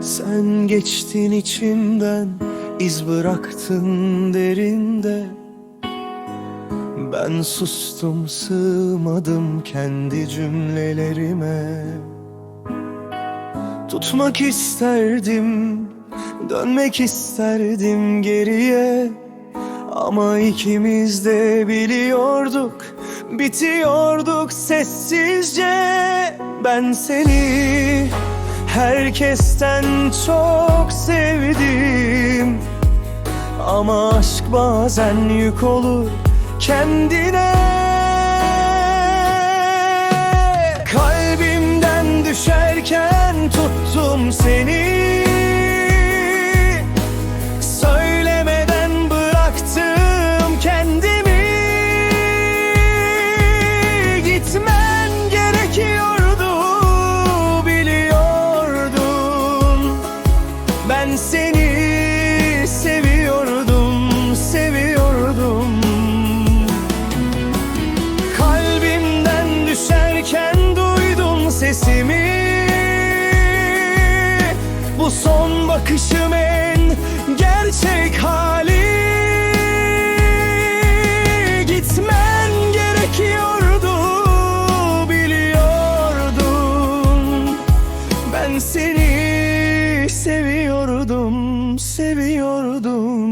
Sen geçtin içimden iz bıraktın derinde. Ben sustum sığmadım kendi cümlelerime. Tutmak isterdim dönmek isterdim geriye. Ama ikimiz de biliyorduk bitiyorduk sessizce. Ben seni herkesten çok sevdim. Ama aşk bazen yük olur kendine. Kalbimden düşerken tuttum seni bakışım en gerçek hali. Gitmen gerekiyordu biliyordum. Ben seni seviyordum, seviyordum.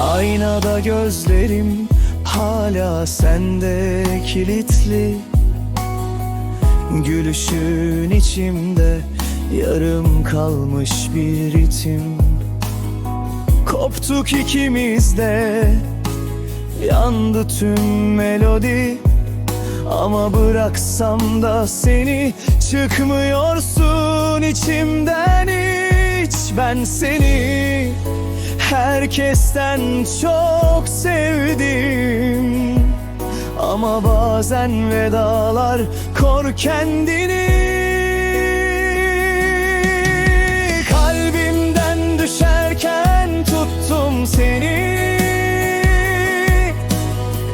Aynada gözlerim hala sende kilitli. Gülüşün içimde yarım kalmış bir ritim. Koptuk ikimiz de yandı tüm melodi. Ama bıraksam da seni çıkmıyorsun içimden hiç. Ben seni herkesten çok sevdim. Ama bazen vedalar kor kendini seni.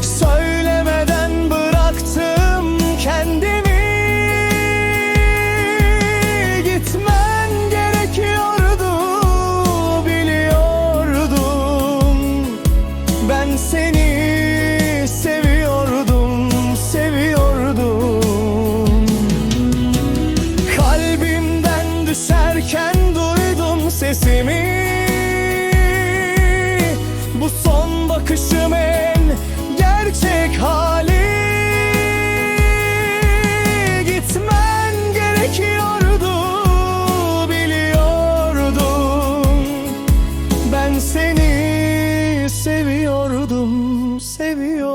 Söylemeden bıraktım kendimi. Gitmen gerekiyordu biliyordum. Ben seni seviyordum, seviyordum. Kalbimden düşerken duydum sesimi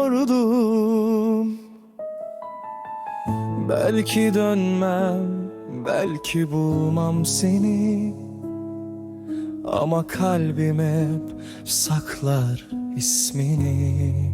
seviyordum Belki dönmem, belki bulmam seni. Ama kalbim hep saklar ismini